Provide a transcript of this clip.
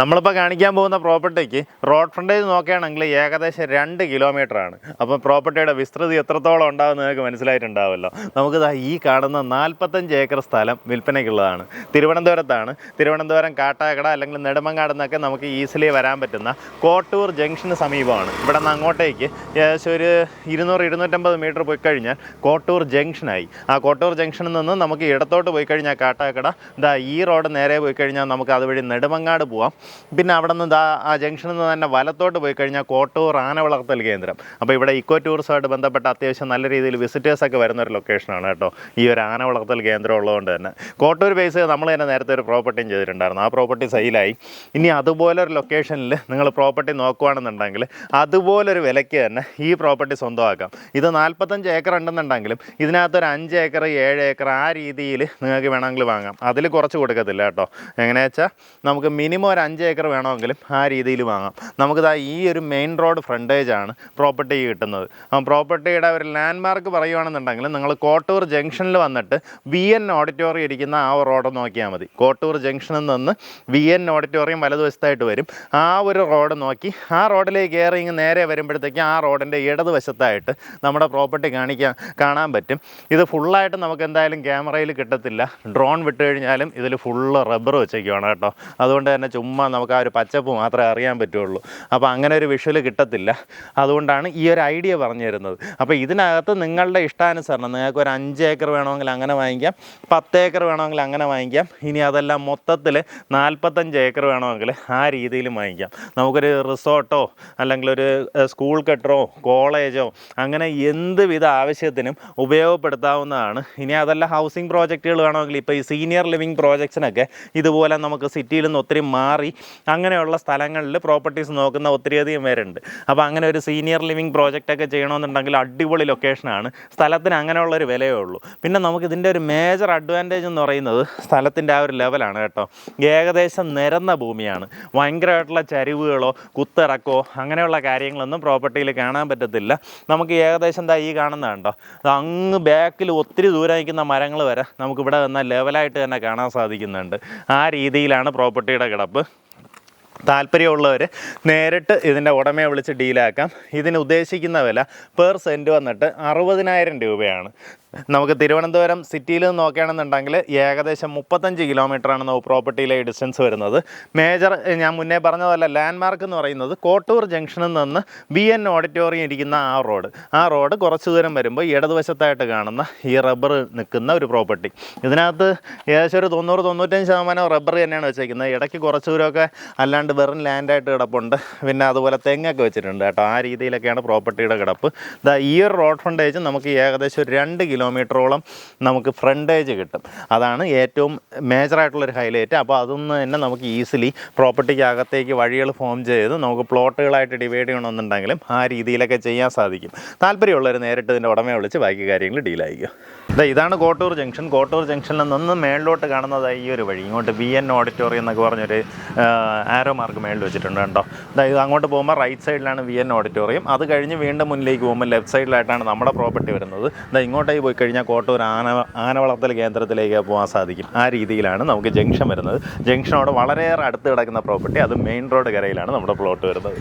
നമ്മളിപ്പോൾ കാണിക്കാൻ പോകുന്ന പ്രോപ്പർട്ടിക്ക് റോഡ് ഫ്രണ്ടേജ് നോക്കുകയാണെങ്കിൽ ഏകദേശം രണ്ട് കിലോമീറ്റർ ആണ്. അപ്പോൾ പ്രോപ്പർട്ടിയുടെ വിസ്തൃതി എത്രത്തോളം ഉണ്ടാവും നിങ്ങൾക്ക് മനസ്സിലായിട്ടുണ്ടാവുമല്ലോ. നമുക്ക് ഈ കാണുന്ന നാൽപ്പത്തഞ്ച് ഏക്കർ സ്ഥലം വിൽപ്പനയ്ക്കുള്ളതാണ്. തിരുവനന്തപുരത്താണ്. തിരുവനന്തപുരം കാട്ടാക്കട അല്ലെങ്കിൽ നെടുമങ്ങാട് നിന്നൊക്കെ നമുക്ക് ഈസിലി വരാൻ പറ്റുന്ന കോട്ടൂർ ജംഗ്ഷന് സമീപമാണ്. ഇവിടെ നിന്ന് അങ്ങോട്ടേക്ക് ഏകദേശം ഒരു ഇരുന്നൂറ് ഇരുന്നൂറ്റമ്പത് മീറ്റർ പോയി കഴിഞ്ഞാൽ കോട്ടൂർ ജംഗ്ഷനായി. ആ കോട്ടൂർ ജംഗ്ഷനിൽ നിന്ന് നമുക്ക് ഇടത്തോട്ട് പോയി കഴിഞ്ഞാൽ കാട്ടാക്കട. ഇതാ ഈ റോഡ് നേരെ പോയി കഴിഞ്ഞാൽ നമുക്ക് അതുവഴി നെടുമങ്ങാട് പോവാം. പിന്നെ അവിടെ നിന്ന് ആ ജംഗ്ഷനിൽ നിന്ന് തന്നെ വലത്തോട്ട് പോയി കഴിഞ്ഞാൽ കോട്ടൂർ ആന വളർത്തൽ കേന്ദ്രം. അപ്പോൾ ഇവിടെ ഇക്കോ ടൂറിസമായിട്ട് ബന്ധപ്പെട്ട അത്യാവശ്യം നല്ല രീതിയിൽ വിസിറ്റേഴ്സൊക്കെ വരുന്ന ഒരു ലൊക്കേഷനാണ് കേട്ടോ. ഈ ഒരു ആന വളർത്തൽ കേന്ദ്രം ഉള്ളതുകൊണ്ട് തന്നെ. കോട്ടൂർ ബേസ് നമ്മൾ തന്നെ നേരത്തെ ഒരു പ്രോപ്പർട്ടിയും ചെയ്തിട്ടുണ്ടായിരുന്നു. ആ പ്രോപ്പർട്ടി സെയിലായി ഇനി അതുപോലെ ഒരു ലൊക്കേഷനിൽ നിങ്ങൾ പ്രോപ്പർട്ടി നോക്കുകയാണെന്നുണ്ടെങ്കിൽ അതുപോലൊരു വിലയ്ക്ക് തന്നെ ഈ പ്രോപ്പർട്ടി സ്വന്തമാക്കാം. ഇത് നാൽപ്പത്തഞ്ച് ഏക്കർ ഉണ്ടെന്നുണ്ടെങ്കിലും ഇതിനകത്തൊരു അഞ്ച് ഏക്കർ ഏഴ് ഏക്കർ ആ രീതിയിൽ നിങ്ങൾക്ക് വേണമെങ്കിൽ വാങ്ങാം. അതിൽ കുറച്ച് കൊടുക്കത്തില്ല കേട്ടോ. എങ്ങനെയാ വെച്ചാൽ നമുക്ക് മിനിമം ഒരു അഞ്ച് ഏക്കർ വേണമെങ്കിലും ആ രീതിയിൽ വാങ്ങാം. നമുക്കിതാ ഈ ഒരു മെയിൻ റോഡ് ഫ്രണ്ടേജ് ആണ് പ്രോപ്പർട്ടി കിട്ടുന്നത്. പ്രോപ്പർട്ടിയുടെ ഒരു ലാൻഡ് മാർക്ക് നിങ്ങൾ കോട്ടൂർ ജംഗ്ഷനിൽ വന്നിട്ട് വി എൻ ഓഡിറ്റോറിയം ഇരിക്കുന്ന ആ റോഡ് നോക്കിയാൽ മതി. കോട്ടൂർ ജംഗ്ഷനിൽ നിന്ന് വി എൻ ഓഡിറ്റോറിയം വലതുവശത്തായിട്ട് വരും. ആ ഒരു റോഡ് നോക്കി ആ റോഡിലേക്ക് കയറി ഇങ്ങ് നേരെ വരുമ്പോഴത്തേക്കും ആ റോഡിന്റെ ഇടതുവശത്തായിട്ട് നമ്മുടെ പ്രോപ്പർട്ടി കാണിക്കാൻ കാണാൻ പറ്റും. ഇത് ഫുള്ളായിട്ട് നമുക്ക് എന്തായാലും ക്യാമറയിൽ കിട്ടത്തില്ല. ഡ്രോൺ വിട്ട് കഴിഞ്ഞാലും ഇതിൽ ഫുള്ള് റബ്ബർ വെച്ചേക്കുവാണ് കേട്ടോ. അതുകൊണ്ട് തന്നെ ചുമ്മാ നമുക്ക് ആ ഒരു പച്ചപ്പ് മാത്രമേ അറിയാൻ പറ്റുള്ളൂ. അപ്പോൾ അങ്ങനെ ഒരു വിഷ്വൽ കിട്ടത്തില്ല. അതുകൊണ്ടാണ് ഈ ഒരു ഐഡിയ പറഞ്ഞു തരുന്നത്. അപ്പോൾ ഇതിനകത്ത് നിങ്ങളുടെ ഇഷ്ടാനുസരണം നിങ്ങൾക്ക് ഒരു അഞ്ച് ഏക്കർ വേണമെങ്കിൽ അങ്ങനെ വാങ്ങിക്കാം പത്ത് ഏക്കർ വേണമെങ്കിൽ അങ്ങനെ വാങ്ങിക്കാം ഇനി അതെല്ലാം മൊത്തത്തിൽ നാൽപ്പത്തഞ്ച് ഏക്കർ വേണമെങ്കിൽ ആ രീതിയിൽ വാങ്ങിക്കാം. നമുക്കൊരു റിസോർട്ടോ അല്ലെങ്കിൽ ഒരു സ്കൂൾ കെട്ടറോ കോളേജോ അങ്ങനെ എന്ത് വിധ ആവശ്യത്തിനും ഉപയോഗപ്പെടുത്താവുന്നതാണ്. ഇനി അതല്ല ഹൗസിംഗ് പ്രോജക്റ്റുകൾ വേണമെങ്കിൽ ഇപ്പോൾ ഈ സീനിയർ ലിവിങ് പ്രോജക്ട്സിനൊക്കെ ഇതുപോലെ നമുക്ക് സിറ്റിയിൽ നിന്ന് ഒത്തിരി മാറി അങ്ങനെയുള്ള സ്ഥലങ്ങളിൽ പ്രോപ്പർട്ടീസ് നോക്കുന്ന ഒത്തിരിയധികം പേരുണ്ട്. അപ്പോൾ അങ്ങനെ ഒരു സീനിയർ ലിവിങ് പ്രോജക്റ്റൊക്കെ ചെയ്യണമെന്നുണ്ടെങ്കിൽ അടിപൊളി ലൊക്കേഷനാണ് സ്ഥലത്തിന് അങ്ങനെയുള്ള ഒരു വിലയേ ഉള്ളൂ. പിന്നെ നമുക്ക് ഇതിന്റെ ഒരു മേജർ അഡ്വാന്റേജ് എന്ന് പറയുന്നത് സ്ഥലത്തിന്റെ ആ ഒരു ലെവലാണ് കേട്ടോ. ഏകദേശം നിരന്ന ഭൂമിയാണ്. ഭയങ്കരമായിട്ടുള്ള ചരിവുകളോ കുത്തിറക്കോ അങ്ങനെയുള്ള കാര്യങ്ങളൊന്നും പ്രോപ്പർട്ടിയിൽ കാണാൻ പറ്റത്തില്ല. നമുക്ക് ഏകദേശം എന്താ ഈ കാണുന്ന കണ്ടോ? അങ്ങ് ബാക്കിൽ ഒത്തിരി ദൂരം നിൽക്കുന്ന മരങ്ങൾ വരെ നമുക്കിവിടെ വന്ന ലെവലായിട്ട് തന്നെ കാണാൻ സാധിക്കുന്നുണ്ട്. ആ രീതിയിലാണ് പ്രോപ്പർട്ടിയുടെ കിടപ്പ്. താല്പര്യമുള്ളവർ നേരിട്ട് ഇതിന്റെ ഉടമയെ വിളിച്ച് ഡീലാക്കാം. ഇതിന് ഉദ്ദേശിക്കുന്ന വില പെർ സെന്റ് വന്നിട്ട് അറുപതിനായിരം രൂപയാണ്. നമുക്ക് തിരുവനന്തപുരം സിറ്റിയിൽ നിന്ന് നോക്കുകയാണെന്നുണ്ടെങ്കിൽ ഏകദേശം മുപ്പത്തഞ്ച് കിലോമീറ്ററാണ് നമുക്ക് പ്രോപ്പർട്ടിയിലെ ഡിസ്റ്റൻസ് വരുന്നത്. മേജർ ഞാൻ മുന്നേ പറഞ്ഞതുപോലെ ലാൻഡ്മാർക്ക് ലാൻഡ് മാർക്ക് എന്ന് പറയുന്നത് കോട്ടൂർ ജംഗ്ഷനിൽ നിന്ന് ബി എൻ ഓഡിറ്റോറിയം ഇരിക്കുന്ന ആ റോഡ് ആ റോഡ് കുറച്ച് ദൂരം വരുമ്പോൾ ഇടതുവശത്തായിട്ട് കാണുന്ന ഈ റബ്ബർ നിൽക്കുന്ന ഒരു പ്രോപ്പർട്ടി ഇതിനകത്ത് ഏകദേശം ഒരു തൊണ്ണൂറ് തൊണ്ണൂറ്റഞ്ച് ശതമാനം റബ്ബർ തന്നെയാണ് വെച്ചേക്കുന്നത്. ഇടയ്ക്ക് കുറച്ച് ദൂരമൊക്കെ അല്ലാണ്ട് വെറും ലാൻഡായിട്ട് കിടപ്പുണ്ട്. പിന്നെ അതുപോലെ തെങ്ങൊക്കെ വെച്ചിട്ടുണ്ട് കേട്ടോ. ആ രീതിയിലൊക്കെയാണ് പ്രോപ്പർട്ടിയുടെ കിടപ്പ്. ഈ ഒരു റോഡ് ഫ്രണ്ടേജ് നമുക്ക് ഏകദേശം ഒരു രണ്ട് കിലോമീറ്ററോളം നമുക്ക് ഫ്രണ്ടേജ് കിട്ടും. അതാണ് ഏറ്റവും മേജറായിട്ടുള്ളൊരു ഹൈലൈറ്റ് അപ്പോൾ അതൊന്ന് തന്നെ നമുക്ക് ഈസിലി പ്രോപ്പർട്ടിക്കകത്തേക്ക് വഴികൾ ഫോം ചെയ്ത് നമുക്ക് പ്ലോട്ടുകളായിട്ട് ഡിവൈഡ് ചെയ്യണമെന്നുണ്ടെങ്കിലും ആ രീതിയിലൊക്കെ ചെയ്യാൻ സാധിക്കും. താല്പര്യമുള്ളവർ നേരിട്ട് ഇതിന്റെ ഉടമയെ വിളിച്ച് ബാക്കി കാര്യങ്ങൾ ഡീലായിരിക്കും ഇതാ ഇതാണ് കോട്ടൂർ ജംഗ്ഷൻ കോട്ടൂർ ജംഗ്ഷനിൽ നിന്ന് മേളിലോട്ട് കാണുന്നതായി ഈ ഒരു വഴി. ഇങ്ങോട്ട് ബി എൻ ഓഡിറ്റോറിയം എന്നൊക്കെ പറഞ്ഞൊരു ആരോ മാർക്ക് മേളിൽ വെച്ചിട്ടുണ്ട് കേട്ടോ ഇത് അങ്ങോട്ട് പോകുമ്പോൾ റൈറ്റ് സൈഡിലാണ് വി എൻ ഓഡിറ്റോറിയം അത് കഴിഞ്ഞ് വീണ്ടും മുന്നിലേക്ക് പോകുമ്പോൾ ലെഫ്റ്റ് സൈഡിലായിട്ടാണ് നമ്മുടെ പ്രോപ്പർട്ടി വരുന്നത്. ഇതാ ഇങ്ങോട്ടേക്ക് പോയി കഴിഞ്ഞാൽ കോട്ടൂർ ആന ആന വളർത്തൽ കേന്ദ്രത്തിലേക്ക് പോകാൻ സാധിക്കും. ആ രീതിയിലാണ് നമുക്ക് ജംഗ്ഷൻ വരുന്നത്. ജംഗ്ഷനോട് വളരെയേറെ അടുത്ത് കിടക്കുന്ന പ്രോപ്പർട്ടി അത് മെയിൻ റോഡ് കരയിലാണ് നമ്മുടെ പ്ലോട്ട് വരുന്നത്.